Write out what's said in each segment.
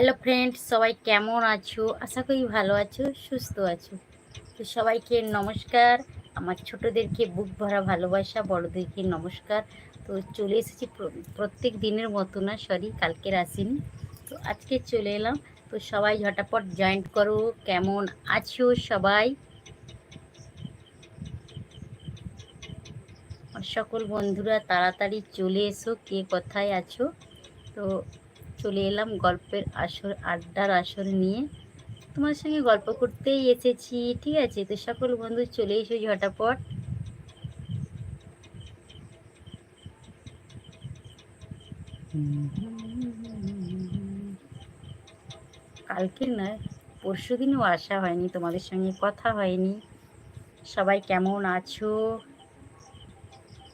Hello friends সবাই কেমন আছো? আশা করি ভালো আছো, সুস্থ আছো। তো সবাইকে নমস্কার। আমার ছোটদেরকে বুক ভরা ভালোবাসা, বড়দেরকে নমস্কার। তো চলে এসেছি প্রত্যেক দিনের মতো না সরি কালকের আসিনি। তো আজকে চলে এলাম। তো সবাই ঝটাপট জয়েন্ট করো, কেমন আছো সবাই? সকল বন্ধুরা, তাড়াতাড়ি চলে এসো, কে কোথায় আছো? তো চলে এলাম গল্পের আসর, আড্ডার আসর নিয়ে। তোমার সঙ্গে গল্প করতেই এসেছি, ঠিক আছে? তো সকল বন্ধু চলে এসো ঝটাপট। কালকে নয় পরশু দিনও আসা হয়নি, তোমাদের সঙ্গে কথা হয়নি। সবাই কেমন আছো?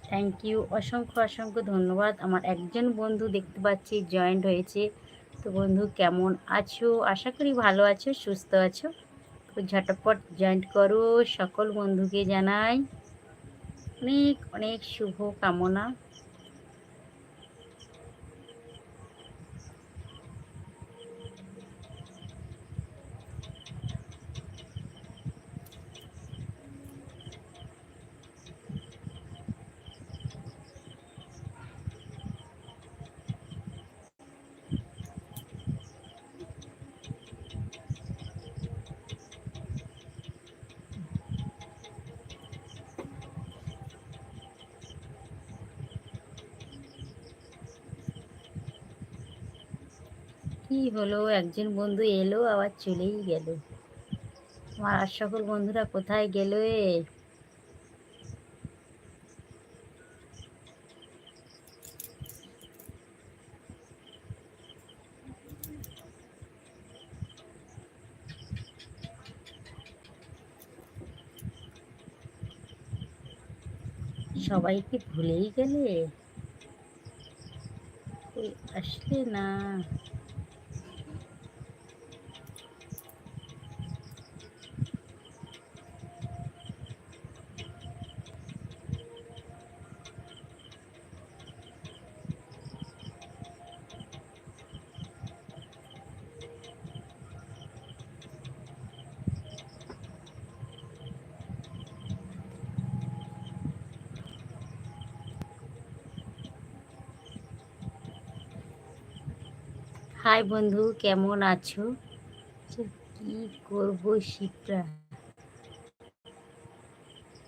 থ্যাংক ইউ অসংখ্য অসংখ্য ধন্যবাদ। আমার একজন বন্ধু দেখতে পাচ্ছি জয়েন্ট হয়েছে। তো বন্ধু, কেমন আছো? আশা করি ভালো আছো, সুস্থ আছো। তো ঝটপট জয়েন্ট করো। সকল বন্ধুকে জানাই অনেক অনেক শুভ কামনা কি হলো? একজন বন্ধু এলো, আবার চলেই গেল। আমার আর সকল বন্ধুরা কোথায় গেল? এ সবাইকে ভুলেই গেলে? আসলে না। হাই বন্ধু, কেমন আছো? কি করব শীতটা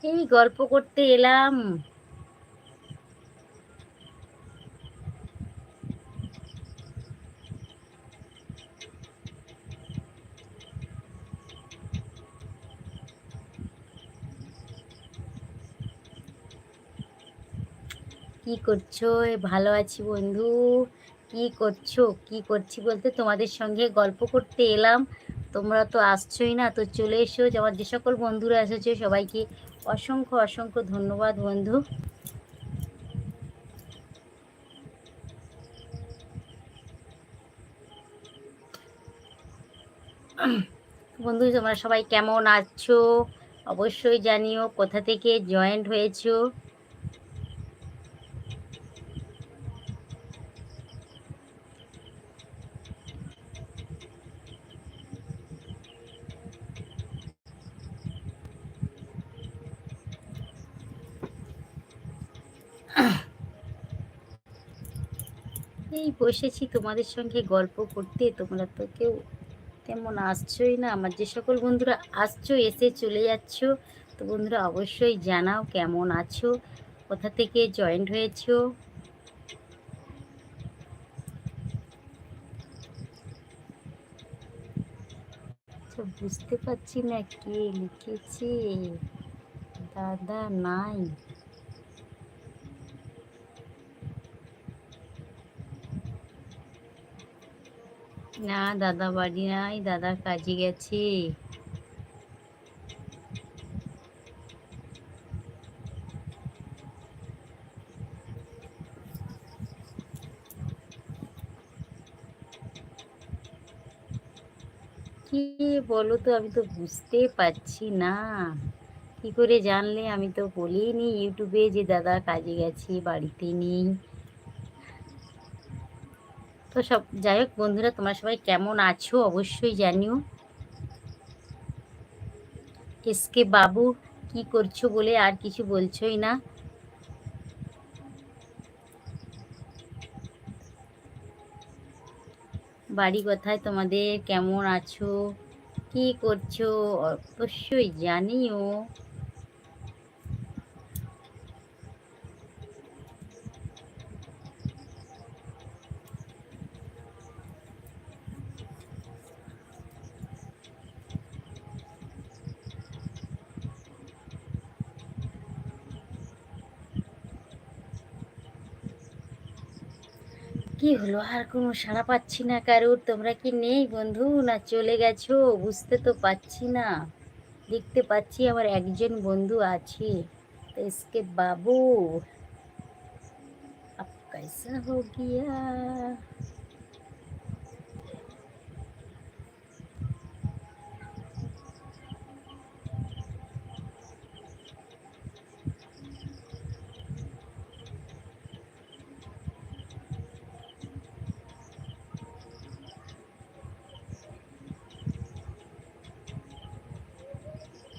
এই গল্প করতে এলাম। কি করছ? ভালো আছি বন্ধু। কি করছ? কি করছি বলতে তোমাদের সঙ্গে গল্প করতে এলাম। তোমরা তো আসছোই না, তো চলে এসো। আমার যে সকল বন্ধুরা এসেছ, সবাইকে অসংখ্য অসংখ্য ধন্যবাদ বন্ধু। বন্ধু, তোমরা সবাই কেমন আছো? অবশ্যই জানিও, কোথা থেকে জয়েন্ট হয়েছো? এই বসেছি তোমাদের সঙ্গে গল্প করতে। তোমরা তো কেউ তেমন আসছোই না। আমার যে সকল বন্ধুরা আসছো এসে চলে যাচ্ছ তো বন্ধুরা অবশ্যই জানাও কেমন আছো কোথা থেকে জয়েন্ট হয়েছো। আচ্ছা, বুঝতে পারছি না কে লিখেছে। দাদা নাই। না, দাদা বাড়ি নাই, দাদা কাজে গেছে। কি বলো তো, আমি তো বুঝতে পারছি না। কি করে জানলে, আমি তো বলিনি ইউটিউবে যে দাদা কাজে গেছে, বাড়িতে নেই। তো সব, যাই হোক বন্ধুরা, তোমরা সবাই কেমন আছো অবশ্যই জানিও। এসকে বাবু, কি করছ বলে আর কিছু বলছোই না। বাড়ি কোথায় তোমাদের? কেমন আছো? কি করছ? অবশ্যই জানিও। কি হলো আর কোনো সাড়া পাচ্ছি না কারোর তোমরা কি নেই বন্ধু না চলে গেছো বুঝতে তো পাচ্ছি না দেখতে পাচ্ছি আমার একজন বন্ধু আছে তো इसके बाबू अब कैसा हो गया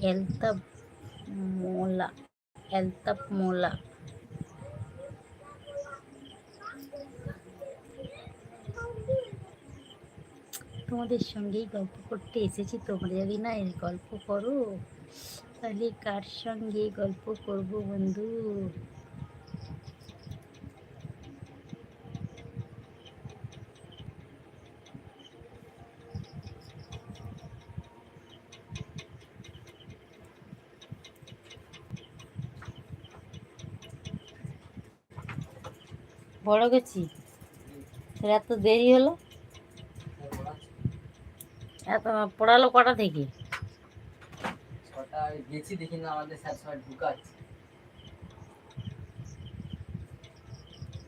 এলতাব মোলা এলতাব মোলা তোমাদের সঙ্গেই গল্প করতে এসেছি। তোমরা যদি না এই গল্প করো, তাহলে কার সঙ্গে গল্প করব বন্ধু? বড় গেছি। এত দেরি হলো। এত পড়ালো কটা থেকে? গেছি দেখি না আমাদের স্যার সবাই ঢুকাচ্ছে।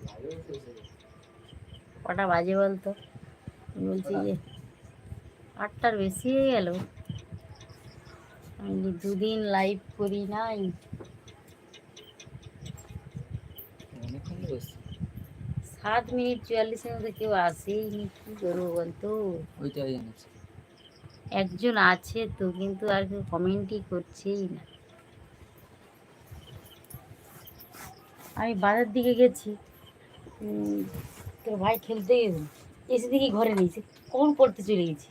ভালোই হয়েছে এসে। কটা বাজে বলতো? বলছি যে আটটার বেশি হয়ে গেল। আমি দুদিন লাইভ করি নাই অনেকক্ষণ ধরে বসছি। সাত মিনিট চুয়াল্লিশের মধ্যে কেউ আসেই নি কী করব বলতো? ওইটাই একজন আছে তো কিন্তু আর কেউ কমেন্টই করছেই না। আমি বাজার দিকে গেছি তোর ভাই খেলতে গেছে এসে দেখি ঘরে নিয়েছে কোন পড়তে চলে গেছি?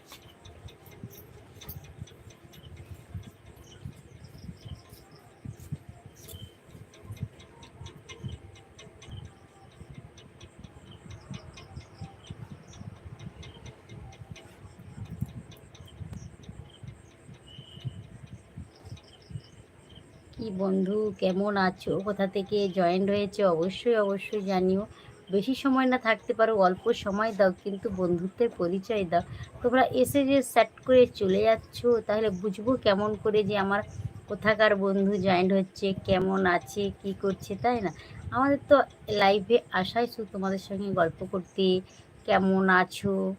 কি বন্ধু? কেমন আছো? কোথা থেকে জয়েন্ট হয়েছে? অবশ্যই অবশ্যই জানিও। বেশি সময় না থাকতে পারো, অল্প সময় দাও, কিন্তু বন্ধুত্বের পরিচয় দাও। তোমরা এসে যে স্যাট করে চলে যাচ্ছ, তাহলে বুঝব কেমন করে যে আমার কোথাকার বন্ধু জয়েন্ট হচ্ছে, কেমন আছে, কি করছে, তাই না? আমাদের তো লাইভে আসাই শুধু তোমাদের সঙ্গে গল্প করতে। কেমন আছো?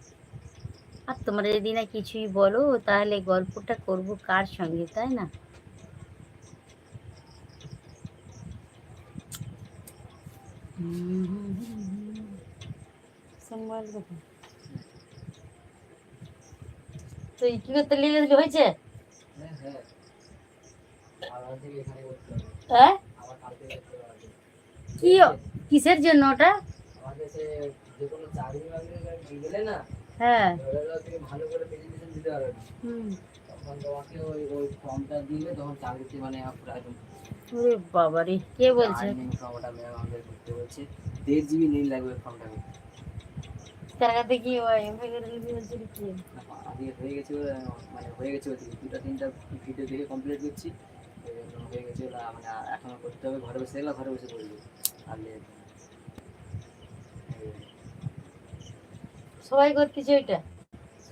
আর তোমরা যদি না কিছুই বলো, তাহলে গল্পটা করব কার সঙ্গে, তাই না? সোমবার কথা তো এই কি করতে লেগে গেছে হয়েছে হ্যাঁ হ্যাঁ আবার থেকে এখানে করতে হবে হ্যাঁ আবার কাল থেকে করতে হবে কি কিসের জন্য ওটা আমাকে সে যে কোনো চাকরি বাকরি গেলে না হ্যাঁ ওগুলো থেকে ভালো করে প্রেজেন্টেশন দিতে পারবে না হুম তখন তোমাকে ওই ওই ফর্মটা দিলে তখন চাকরিতে মানে পুরো ওরে বাবারে কে বলছে? ফর্মটা ম্যাম আমাদের করতে বলছে। দেড় জিবি লাগবে ফর্মটাকে তার কাছে কি হয় করে কি হয়ে গেছে মানে হয়ে গেছে ওদিকে দুটা তিনটা ভিডিও দেখে কমপ্লিট করছি। হয়ে গেছে মানে এখনও করতে হবে। ঘরে বসে ঘরে বসে করব আর সবাই করতেছে ওইটা?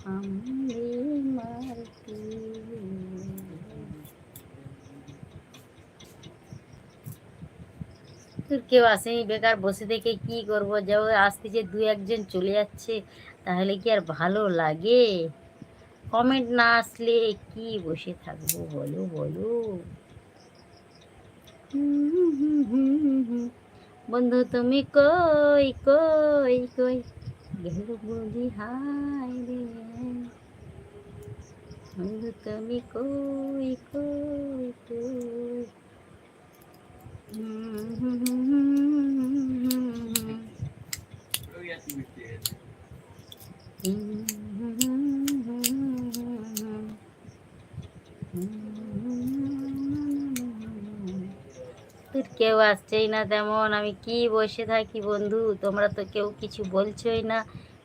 তোর কেউ আসেনি? বেকার বসে থেকে কি করব? যাও, আসতে যে দু একজন চলে যাচ্ছে, তাহলে কি আর ভালো লাগে? কমেন্ট না আসলে কি বসে থাকব? বলো বলো। বন্ধু, তুমি কই কই কই? গেল বুঝি হাই রে বন্ধু তুমি কই কই কই তোর কেউ আসছেই না তেমন, আমি কি বসে থাকি বন্ধু? তোমরা তো কেউ কিছু বলছোই না।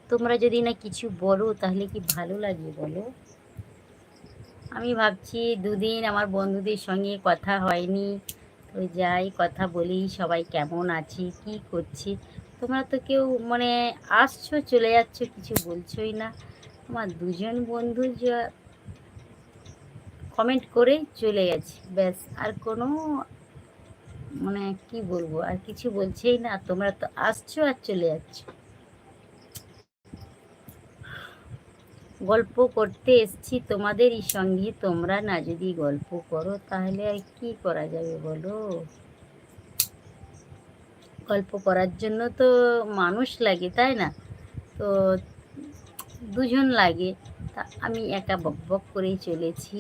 তোমরা যদি না কিছু বলো, তাহলে কি ভালো লাগে বলো? আমি ভাবছি দুদিন আমার বন্ধুদের সঙ্গে কথা হয়নি। তো যাই, কথা বলি, সবাই কেমন আছি, কি করছি? তোমরা তো কেউ মানে আসছো, চলে যাচ্ছ, কিছু বলছোই না। আমার দুজন বন্ধু যা কমেন্ট করে চলে গেছে। ব্যাস, আর কোনো মানে কি বলব, আর কিছু বলছেই না, তোমরা তো আসছো আর চলে যাচ্ছ। গল্প করতে এসছি তোমাদেরই সঙ্গে, তোমরা না যদি গল্প করো, তাহলে আর কি করা যাবে বলো? গল্প করার জন্য তো মানুষ লাগে, তাই না? তো দুজন লাগে, তা আমি একা বক বক করেই চলেছি।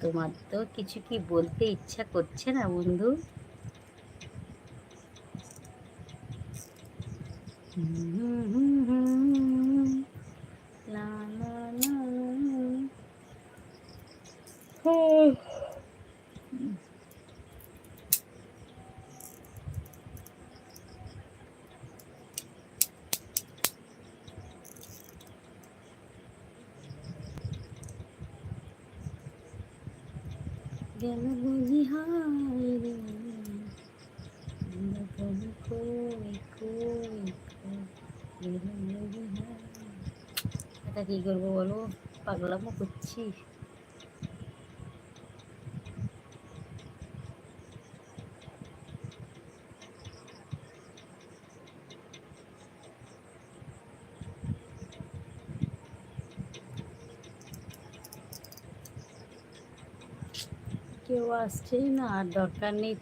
তোমার তো কিছু কি বলতে ইচ্ছা করছে না বন্ধু? গেল বুঝি হায় রে আমরা তবু কই কই কই গেল বুঝি হায়। এটা কি করব বলো? পাগলামো করছি। কেউ আসছেই না আর দরকার নেই